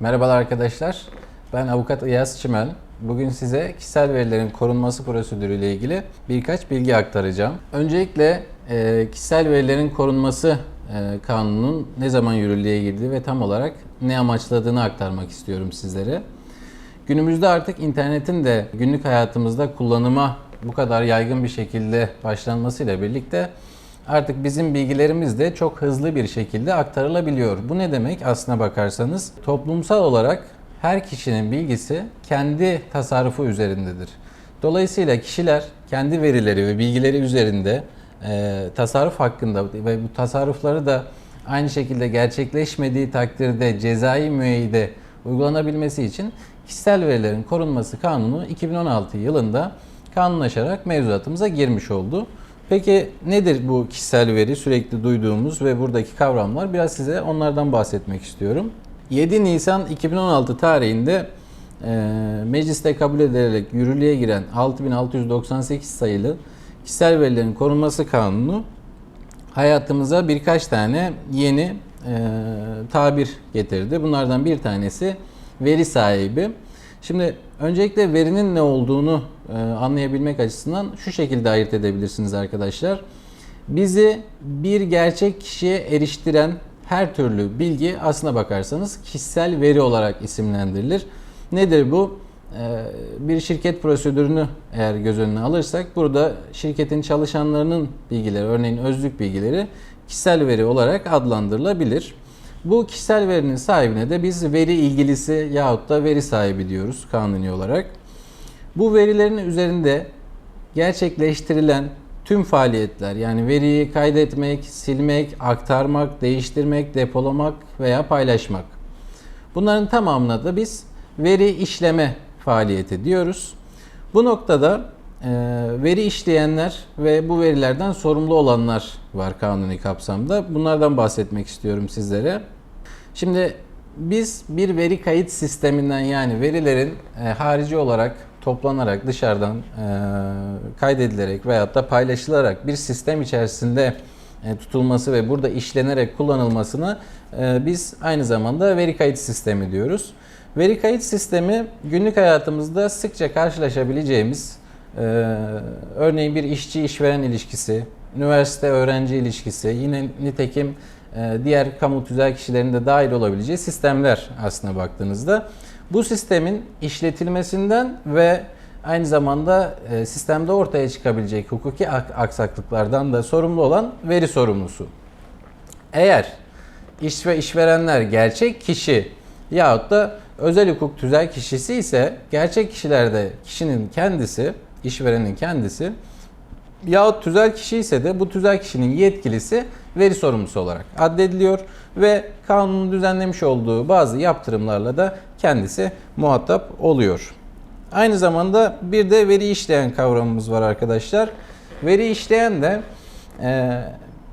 Merhabalar arkadaşlar. Ben avukat İyaz Çimen. Bugün size kişisel verilerin korunması prosedürü ile ilgili birkaç bilgi aktaracağım. Öncelikle e, kişisel verilerin korunması e, kanunun ne zaman yürürlüğe girdiği ve tam olarak ne amaçladığını aktarmak istiyorum sizlere. Günümüzde artık internetin de günlük hayatımızda kullanıma bu kadar yaygın bir şekilde başlanmasıyla birlikte artık bizim bilgilerimiz de çok hızlı bir şekilde aktarılabiliyor. Bu ne demek aslına bakarsanız? Toplumsal olarak her kişinin bilgisi kendi tasarrufu üzerindedir. Dolayısıyla kişiler kendi verileri ve bilgileri üzerinde e, tasarruf hakkında ve bu tasarrufları da aynı şekilde gerçekleşmediği takdirde cezai müeyyide uygulanabilmesi için kişisel verilerin korunması kanunu 2016 yılında kanunlaşarak mevzuatımıza girmiş oldu. Peki nedir bu kişisel veri sürekli duyduğumuz ve buradaki kavramlar? Biraz size onlardan bahsetmek istiyorum. 7 Nisan 2016 tarihinde e, mecliste kabul edilerek yürürlüğe giren 6698 sayılı kişisel verilerin korunması kanunu hayatımıza birkaç tane yeni e, tabir getirdi. Bunlardan bir tanesi veri sahibi. Şimdi öncelikle verinin ne olduğunu e, anlayabilmek açısından şu şekilde ayırt edebilirsiniz arkadaşlar. Bizi bir gerçek kişiye eriştiren her türlü bilgi aslına bakarsanız kişisel veri olarak isimlendirilir. Nedir bu? Ee, bir şirket prosedürünü eğer göz önüne alırsak burada şirketin çalışanlarının bilgileri, örneğin özlük bilgileri kişisel veri olarak adlandırılabilir. Bu kişisel verinin sahibine de biz veri ilgilisi yahut da veri sahibi diyoruz kanuni olarak. Bu verilerin üzerinde gerçekleştirilen tüm faaliyetler yani veriyi kaydetmek, silmek, aktarmak, değiştirmek, depolamak veya paylaşmak. Bunların tamamına da biz veri işleme faaliyeti diyoruz. Bu noktada veri işleyenler ve bu verilerden sorumlu olanlar var kanuni kapsamda. Bunlardan bahsetmek istiyorum sizlere. Şimdi biz bir veri kayıt sisteminden yani verilerin e, harici olarak toplanarak dışarıdan e, kaydedilerek veyahut da paylaşılarak bir sistem içerisinde e, tutulması ve burada işlenerek kullanılmasını e, biz aynı zamanda veri kayıt sistemi diyoruz. Veri kayıt sistemi günlük hayatımızda sıkça karşılaşabileceğimiz e, örneğin bir işçi işveren ilişkisi, üniversite öğrenci ilişkisi, yine nitekim e, diğer kamu tüzel kişilerin de dahil olabileceği sistemler aslına baktığınızda. Bu sistemin işletilmesinden ve aynı zamanda e, sistemde ortaya çıkabilecek hukuki aksaklıklardan da sorumlu olan veri sorumlusu. Eğer iş ve işverenler gerçek kişi yahut da özel hukuk tüzel kişisi ise gerçek kişilerde kişinin kendisi, işverenin kendisi yahut tüzel kişi ise de bu tüzel kişinin yetkilisi veri sorumlusu olarak addediliyor ve kanunun düzenlemiş olduğu bazı yaptırımlarla da kendisi muhatap oluyor. Aynı zamanda bir de veri işleyen kavramımız var arkadaşlar. Veri işleyen de e,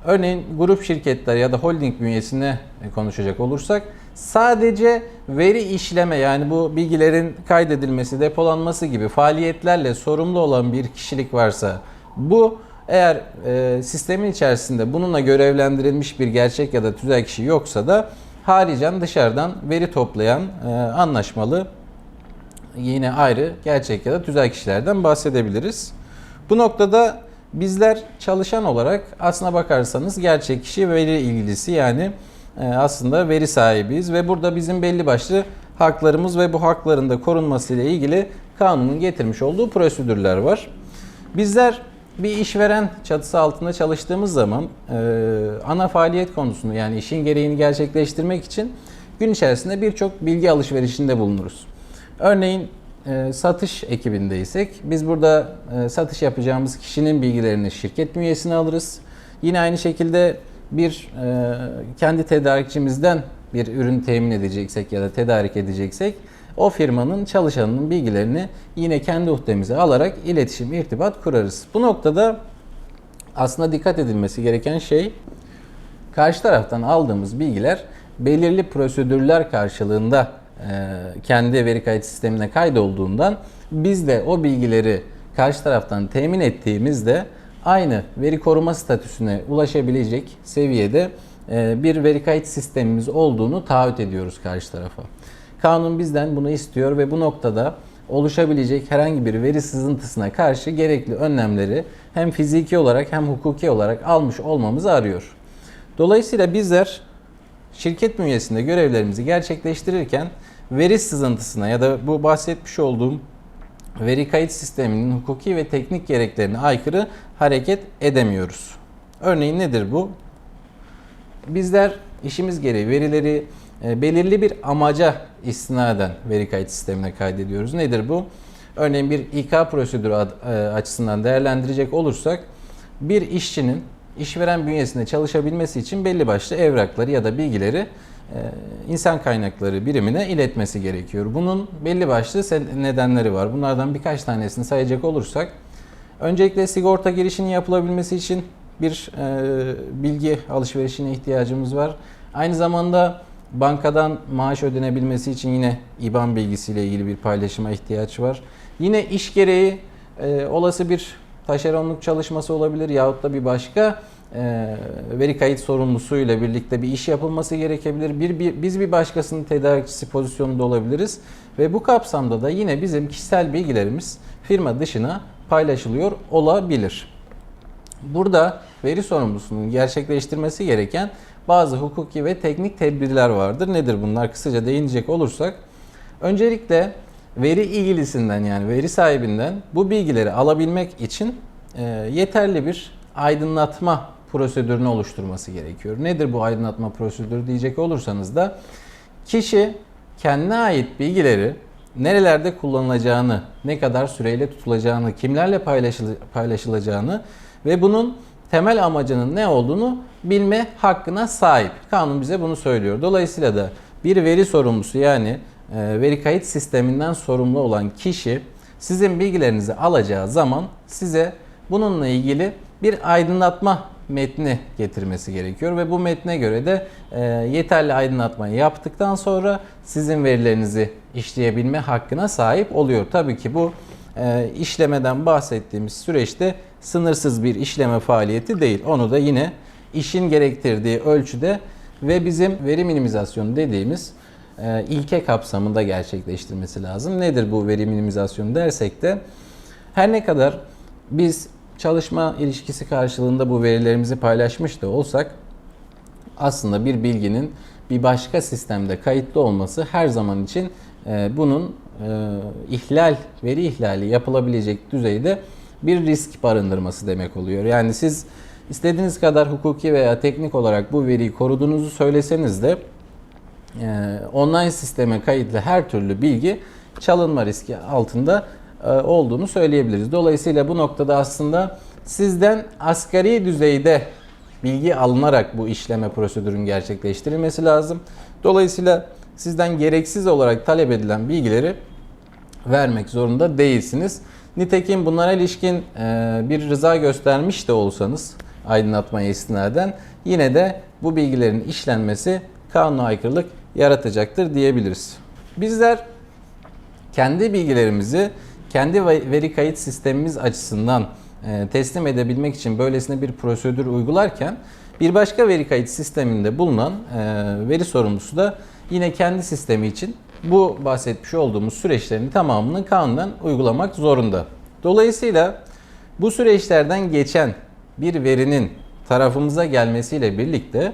örneğin grup şirketler ya da holding bünyesine konuşacak olursak sadece veri işleme yani bu bilgilerin kaydedilmesi, depolanması gibi faaliyetlerle sorumlu olan bir kişilik varsa bu eğer e, sistemin içerisinde bununla görevlendirilmiş bir gerçek ya da tüzel kişi yoksa da haricen dışarıdan veri toplayan e, anlaşmalı yine ayrı gerçek ya da tüzel kişilerden bahsedebiliriz. Bu noktada bizler çalışan olarak aslına bakarsanız gerçek kişi veri ilgilisi yani aslında veri sahibiyiz ve burada bizim belli başlı haklarımız ve bu hakların da korunması ile ilgili kanunun getirmiş olduğu prosedürler var. Bizler bir işveren çatısı altında çalıştığımız zaman e, ana faaliyet konusunu yani işin gereğini gerçekleştirmek için gün içerisinde birçok bilgi alışverişinde bulunuruz. Örneğin e, satış ekibindeysek biz burada e, satış yapacağımız kişinin bilgilerini şirket bünyesine alırız. Yine aynı şekilde bir e, kendi tedarikçimizden bir ürün temin edeceksek ya da tedarik edeceksek o firmanın çalışanının bilgilerini yine kendi uhdemize alarak iletişim, irtibat kurarız. Bu noktada aslında dikkat edilmesi gereken şey karşı taraftan aldığımız bilgiler belirli prosedürler karşılığında e, kendi veri kayıt sistemine kaydolduğundan biz de o bilgileri karşı taraftan temin ettiğimizde aynı veri koruma statüsüne ulaşabilecek seviyede e, bir veri kayıt sistemimiz olduğunu taahhüt ediyoruz karşı tarafa. Kanun bizden bunu istiyor ve bu noktada oluşabilecek herhangi bir veri sızıntısına karşı gerekli önlemleri hem fiziki olarak hem hukuki olarak almış olmamızı arıyor. Dolayısıyla bizler şirket bünyesinde görevlerimizi gerçekleştirirken veri sızıntısına ya da bu bahsetmiş olduğum veri kayıt sisteminin hukuki ve teknik gereklerine aykırı hareket edemiyoruz. Örneğin nedir bu? Bizler işimiz gereği verileri e, belirli bir amaca istinaden veri kayıt sistemine kaydediyoruz. Nedir bu? Örneğin bir İK prosedürü e, açısından değerlendirecek olursak bir işçinin işveren bünyesinde çalışabilmesi için belli başlı evrakları ya da bilgileri insan kaynakları birimine iletmesi gerekiyor. Bunun belli başlı nedenleri var. Bunlardan birkaç tanesini sayacak olursak öncelikle sigorta girişinin yapılabilmesi için bir e, bilgi alışverişine ihtiyacımız var. Aynı zamanda bankadan maaş ödenebilmesi için yine IBAN bilgisiyle ilgili bir paylaşıma ihtiyaç var. Yine iş gereği e, olası bir taşeronluk çalışması olabilir yahut da bir başka veri kayıt sorumlusuyla birlikte bir iş yapılması gerekebilir. Bir, bir, biz bir başkasının tedarikçisi pozisyonunda olabiliriz ve bu kapsamda da yine bizim kişisel bilgilerimiz firma dışına paylaşılıyor olabilir. Burada veri sorumlusunun gerçekleştirmesi gereken bazı hukuki ve teknik tedbirler vardır. Nedir bunlar? Kısaca değinecek olursak. Öncelikle veri ilgilisinden yani veri sahibinden bu bilgileri alabilmek için e, yeterli bir aydınlatma prosedürünü oluşturması gerekiyor. Nedir bu aydınlatma prosedürü diyecek olursanız da kişi kendine ait bilgileri nerelerde kullanılacağını, ne kadar süreyle tutulacağını, kimlerle paylaşıl- paylaşılacağını ve bunun temel amacının ne olduğunu bilme hakkına sahip. Kanun bize bunu söylüyor. Dolayısıyla da bir veri sorumlusu yani e, veri kayıt sisteminden sorumlu olan kişi sizin bilgilerinizi alacağı zaman size bununla ilgili bir aydınlatma metni getirmesi gerekiyor ve bu metne göre de e, yeterli aydınlatmayı yaptıktan sonra sizin verilerinizi işleyebilme hakkına sahip oluyor. Tabii ki bu e, işlemeden bahsettiğimiz süreçte sınırsız bir işleme faaliyeti değil. Onu da yine işin gerektirdiği ölçüde ve bizim veri minimizasyonu dediğimiz e, ilke kapsamında gerçekleştirmesi lazım. Nedir bu veri minimizasyonu dersek de her ne kadar biz çalışma ilişkisi karşılığında bu verilerimizi paylaşmış da olsak aslında bir bilginin bir başka sistemde kayıtlı olması her zaman için e, bunun e, ihlal, veri ihlali yapılabilecek düzeyde bir risk barındırması demek oluyor. Yani siz istediğiniz kadar hukuki veya teknik olarak bu veriyi koruduğunuzu söyleseniz de e, online sisteme kayıtlı her türlü bilgi çalınma riski altında olduğunu söyleyebiliriz. Dolayısıyla bu noktada aslında sizden asgari düzeyde bilgi alınarak bu işleme prosedürün gerçekleştirilmesi lazım. Dolayısıyla sizden gereksiz olarak talep edilen bilgileri vermek zorunda değilsiniz. Nitekim bunlara ilişkin e, bir rıza göstermiş de olsanız aydınlatmaya istinaden yine de bu bilgilerin işlenmesi kanuna aykırılık yaratacaktır diyebiliriz. Bizler kendi bilgilerimizi kendi veri kayıt sistemimiz açısından e, teslim edebilmek için böylesine bir prosedür uygularken bir başka veri kayıt sisteminde bulunan e, veri sorumlusu da yine kendi sistemi için bu bahsetmiş olduğumuz süreçlerin tamamını kanunen uygulamak zorunda. Dolayısıyla bu süreçlerden geçen bir verinin tarafımıza gelmesiyle birlikte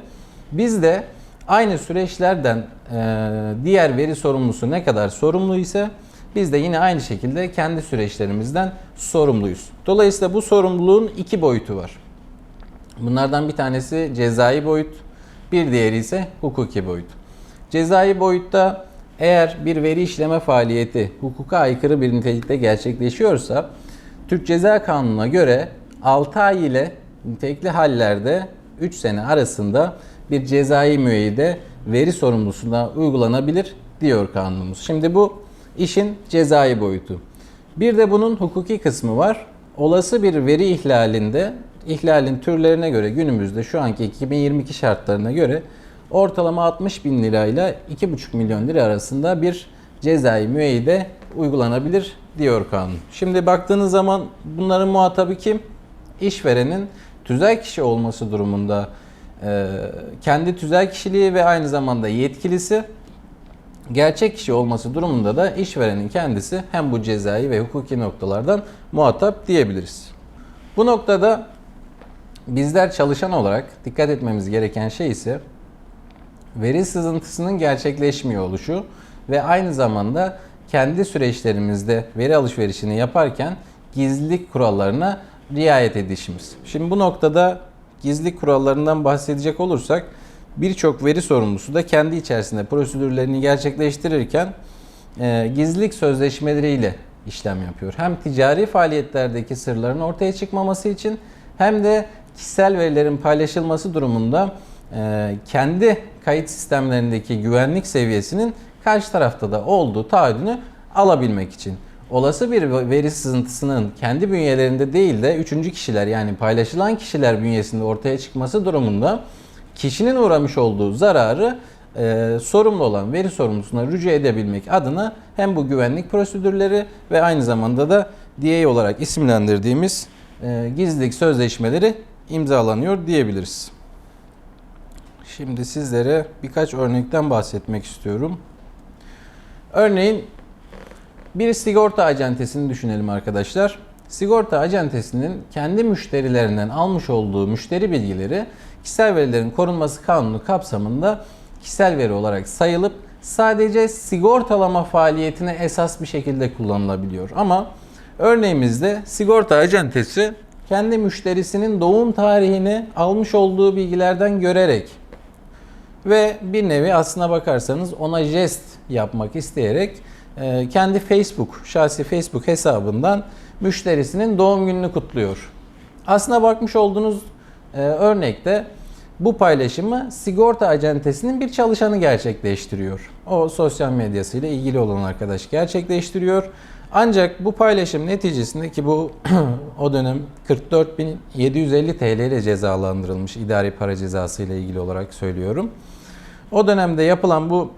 biz de aynı süreçlerden e, diğer veri sorumlusu ne kadar sorumlu ise biz de yine aynı şekilde kendi süreçlerimizden sorumluyuz. Dolayısıyla bu sorumluluğun iki boyutu var. Bunlardan bir tanesi cezai boyut, bir diğeri ise hukuki boyut. Cezai boyutta eğer bir veri işleme faaliyeti hukuka aykırı bir nitelikte gerçekleşiyorsa Türk Ceza Kanunu'na göre 6 ay ile nitelikli hallerde 3 sene arasında bir cezai müeyyide veri sorumlusuna uygulanabilir diyor kanunumuz. Şimdi bu işin cezai boyutu. Bir de bunun hukuki kısmı var. Olası bir veri ihlalinde ihlalin türlerine göre günümüzde şu anki 2022 şartlarına göre ortalama 60 bin lirayla 2,5 milyon lira arasında bir cezai müeyyide uygulanabilir diyor kanun. Şimdi baktığınız zaman bunların muhatabı kim? İşverenin tüzel kişi olması durumunda kendi tüzel kişiliği ve aynı zamanda yetkilisi Gerçek kişi olması durumunda da işverenin kendisi hem bu cezai ve hukuki noktalardan muhatap diyebiliriz. Bu noktada bizler çalışan olarak dikkat etmemiz gereken şey ise veri sızıntısının gerçekleşmiyor oluşu ve aynı zamanda kendi süreçlerimizde veri alışverişini yaparken gizlilik kurallarına riayet edişimiz. Şimdi bu noktada gizlilik kurallarından bahsedecek olursak birçok veri sorumlusu da kendi içerisinde prosedürlerini gerçekleştirirken e, gizlilik sözleşmeleriyle işlem yapıyor. Hem ticari faaliyetlerdeki sırların ortaya çıkmaması için hem de kişisel verilerin paylaşılması durumunda e, kendi kayıt sistemlerindeki güvenlik seviyesinin karşı tarafta da olduğu taahhüdünü alabilmek için. Olası bir veri sızıntısının kendi bünyelerinde değil de üçüncü kişiler yani paylaşılan kişiler bünyesinde ortaya çıkması durumunda kişinin uğramış olduğu zararı e, sorumlu olan veri sorumlusuna rücu edebilmek adına hem bu güvenlik prosedürleri ve aynı zamanda da DA olarak isimlendirdiğimiz e, gizlilik sözleşmeleri imzalanıyor diyebiliriz. Şimdi sizlere birkaç örnekten bahsetmek istiyorum. Örneğin bir sigorta acentesini düşünelim arkadaşlar. Sigorta acentesinin kendi müşterilerinden almış olduğu müşteri bilgileri kişisel verilerin korunması kanunu kapsamında kişisel veri olarak sayılıp sadece sigortalama faaliyetine esas bir şekilde kullanılabiliyor. Ama örneğimizde sigorta acentesi kendi müşterisinin doğum tarihini almış olduğu bilgilerden görerek ve bir nevi aslına bakarsanız ona jest yapmak isteyerek e, kendi Facebook, şahsi Facebook hesabından müşterisinin doğum gününü kutluyor. Aslına bakmış olduğunuz e, örnekte bu paylaşımı sigorta acentesinin bir çalışanı gerçekleştiriyor. O sosyal medyasıyla ilgili olan arkadaş gerçekleştiriyor. Ancak bu paylaşım neticesinde ki bu o dönem 44.750 TL ile cezalandırılmış idari para cezası ile ilgili olarak söylüyorum. O dönemde yapılan bu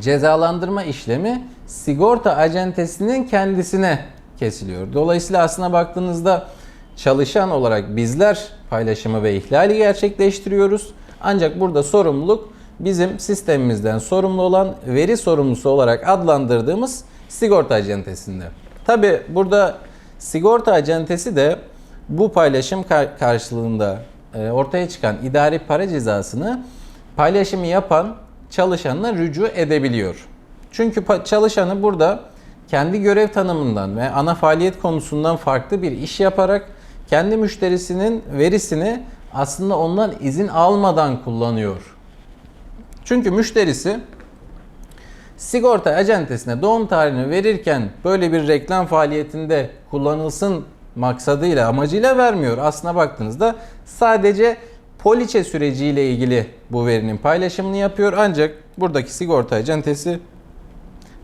cezalandırma işlemi sigorta acentesinin kendisine kesiliyor. Dolayısıyla aslına baktığınızda çalışan olarak bizler paylaşımı ve ihlali gerçekleştiriyoruz. Ancak burada sorumluluk bizim sistemimizden sorumlu olan veri sorumlusu olarak adlandırdığımız sigorta acentesinde. Tabi burada sigorta acentesi de bu paylaşım karşılığında e, ortaya çıkan idari para cezasını paylaşımı yapan çalışanına rücu edebiliyor. Çünkü çalışanı burada kendi görev tanımından ve ana faaliyet konusundan farklı bir iş yaparak kendi müşterisinin verisini aslında ondan izin almadan kullanıyor. Çünkü müşterisi sigorta acentesine doğum tarihini verirken böyle bir reklam faaliyetinde kullanılsın maksadıyla, amacıyla vermiyor. Aslına baktığınızda sadece poliçe süreciyle ilgili bu verinin paylaşımını yapıyor. Ancak buradaki sigorta acentesi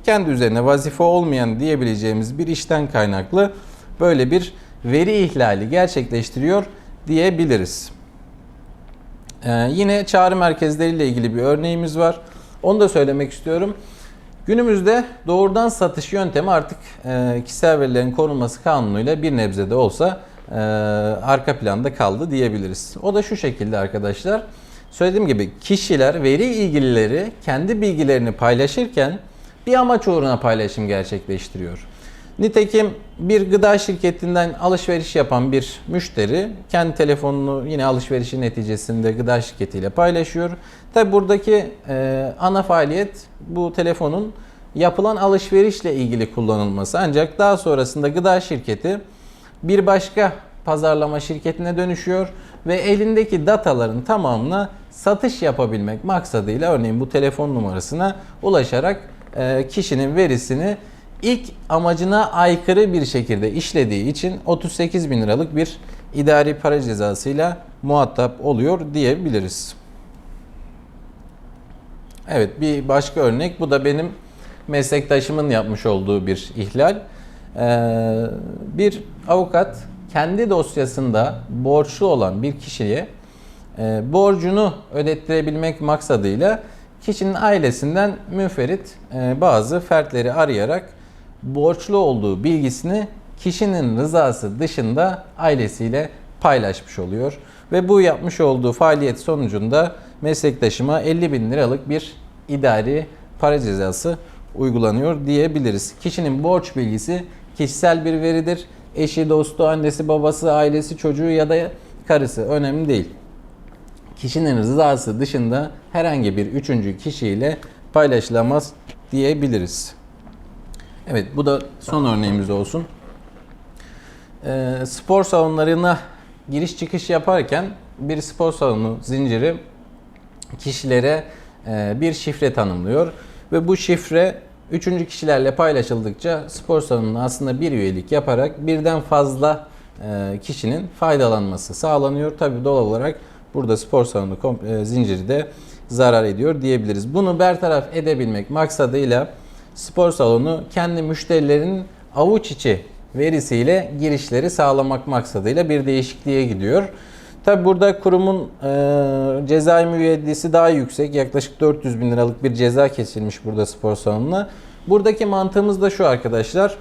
kendi üzerine vazife olmayan diyebileceğimiz bir işten kaynaklı böyle bir veri ihlali gerçekleştiriyor diyebiliriz. Ee, yine çağrı merkezleriyle ilgili bir örneğimiz var. Onu da söylemek istiyorum. Günümüzde doğrudan satış yöntemi artık e, kişisel verilerin korunması kanunuyla bir nebze de olsa e, arka planda kaldı diyebiliriz. O da şu şekilde arkadaşlar. Söylediğim gibi kişiler, veri ilgilileri kendi bilgilerini paylaşırken bir amaç uğruna paylaşım gerçekleştiriyor. Nitekim bir gıda şirketinden alışveriş yapan bir müşteri kendi telefonunu yine alışverişi neticesinde gıda şirketiyle paylaşıyor. Tabi buradaki e, ana faaliyet bu telefonun yapılan alışverişle ilgili kullanılması. Ancak daha sonrasında gıda şirketi bir başka pazarlama şirketine dönüşüyor ve elindeki dataların tamamına satış yapabilmek maksadıyla örneğin bu telefon numarasına ulaşarak e, kişinin verisini ilk amacına aykırı bir şekilde işlediği için 38 bin liralık bir idari para cezasıyla muhatap oluyor diyebiliriz. Evet bir başka örnek bu da benim meslektaşımın yapmış olduğu bir ihlal. Ee, bir avukat kendi dosyasında borçlu olan bir kişiye e, borcunu ödettirebilmek maksadıyla kişinin ailesinden müferit e, bazı fertleri arayarak borçlu olduğu bilgisini kişinin rızası dışında ailesiyle paylaşmış oluyor. Ve bu yapmış olduğu faaliyet sonucunda meslektaşıma 50 bin liralık bir idari para cezası uygulanıyor diyebiliriz. Kişinin borç bilgisi kişisel bir veridir. Eşi, dostu, annesi, babası, ailesi, çocuğu ya da karısı önemli değil. Kişinin rızası dışında herhangi bir üçüncü kişiyle paylaşılamaz diyebiliriz. Evet bu da son örneğimiz olsun. Ee, spor salonlarına giriş çıkış yaparken bir spor salonu zinciri kişilere e, bir şifre tanımlıyor ve bu şifre üçüncü kişilerle paylaşıldıkça spor salonuna aslında bir üyelik yaparak birden fazla e, kişinin faydalanması sağlanıyor. Tabi doğal olarak burada spor salonu e, zinciri de zarar ediyor diyebiliriz. Bunu bertaraf edebilmek maksadıyla spor salonu kendi müşterilerinin avuç içi verisiyle girişleri sağlamak maksadıyla bir değişikliğe gidiyor. Tabi burada kurumun e, cezai müeyyidesi daha yüksek. Yaklaşık 400 bin liralık bir ceza kesilmiş burada spor salonuna. Buradaki mantığımız da şu arkadaşlar.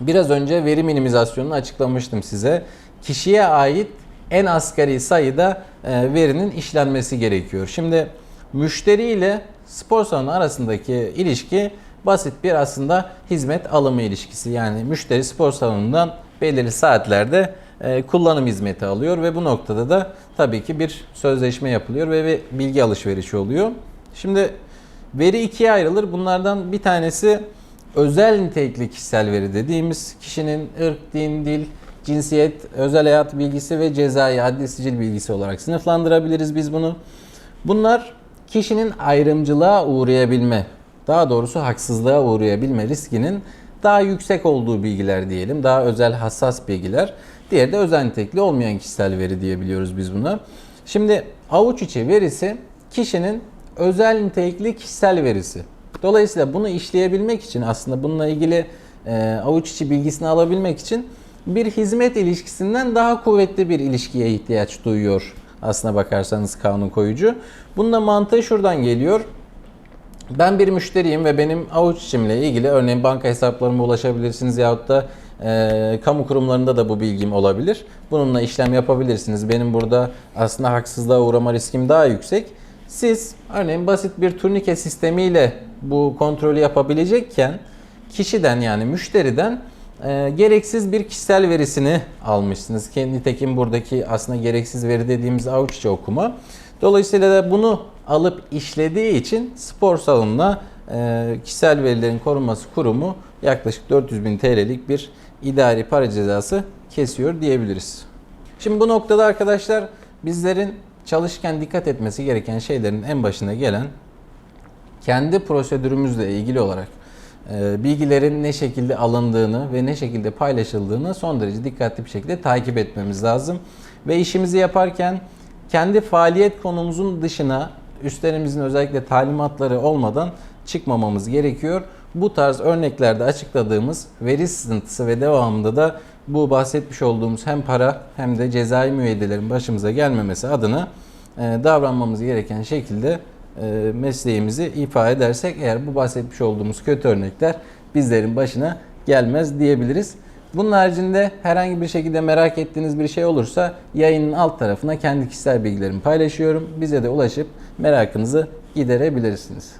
Biraz önce veri minimizasyonunu açıklamıştım size. Kişiye ait en asgari sayıda e, verinin işlenmesi gerekiyor. Şimdi müşteri ile spor salonu arasındaki ilişki basit bir aslında hizmet alımı ilişkisi. Yani müşteri spor salonundan belirli saatlerde e, kullanım hizmeti alıyor ve bu noktada da tabii ki bir sözleşme yapılıyor ve bir bilgi alışverişi oluyor. Şimdi veri ikiye ayrılır. Bunlardan bir tanesi özel nitelikli kişisel veri dediğimiz kişinin ırk, din, dil, cinsiyet, özel hayat bilgisi ve cezai adli sicil bilgisi olarak sınıflandırabiliriz biz bunu. Bunlar kişinin ayrımcılığa uğrayabilme, daha doğrusu haksızlığa uğrayabilme riskinin daha yüksek olduğu bilgiler diyelim. Daha özel hassas bilgiler. Diğeri de özel nitelikli olmayan kişisel veri diyebiliyoruz biz buna. Şimdi avuç içi verisi kişinin özel nitelikli kişisel verisi. Dolayısıyla bunu işleyebilmek için aslında bununla ilgili e, avuç içi bilgisini alabilmek için bir hizmet ilişkisinden daha kuvvetli bir ilişkiye ihtiyaç duyuyor aslına bakarsanız kanun koyucu. Bunun da mantığı şuradan geliyor. Ben bir müşteriyim ve benim avuç içimle ilgili örneğin banka hesaplarıma ulaşabilirsiniz yahut da e, kamu kurumlarında da bu bilgim olabilir. Bununla işlem yapabilirsiniz. Benim burada aslında haksızlığa uğrama riskim daha yüksek. Siz örneğin basit bir turnike sistemiyle bu kontrolü yapabilecekken kişiden yani müşteriden e, gereksiz bir kişisel verisini almışsınız. Ki Nitekim buradaki aslında gereksiz veri dediğimiz avuç içi okuma. Dolayısıyla da bunu alıp işlediği için spor salonuna e, kişisel verilerin korunması kurumu yaklaşık 400 bin TL'lik bir idari para cezası kesiyor diyebiliriz. Şimdi bu noktada arkadaşlar bizlerin çalışırken dikkat etmesi gereken şeylerin en başına gelen kendi prosedürümüzle ilgili olarak bilgilerin ne şekilde alındığını ve ne şekilde paylaşıldığını son derece dikkatli bir şekilde takip etmemiz lazım. Ve işimizi yaparken kendi faaliyet konumuzun dışına üstlerimizin özellikle talimatları olmadan çıkmamamız gerekiyor. Bu tarz örneklerde açıkladığımız veri sızıntısı ve devamında da bu bahsetmiş olduğumuz hem para hem de cezai müeyyidelerin başımıza gelmemesi adına e, davranmamız gereken şekilde mesleğimizi ifa edersek eğer bu bahsetmiş olduğumuz kötü örnekler bizlerin başına gelmez diyebiliriz. Bunun haricinde herhangi bir şekilde merak ettiğiniz bir şey olursa yayının alt tarafına kendi kişisel bilgilerimi paylaşıyorum. Bize de ulaşıp merakınızı giderebilirsiniz.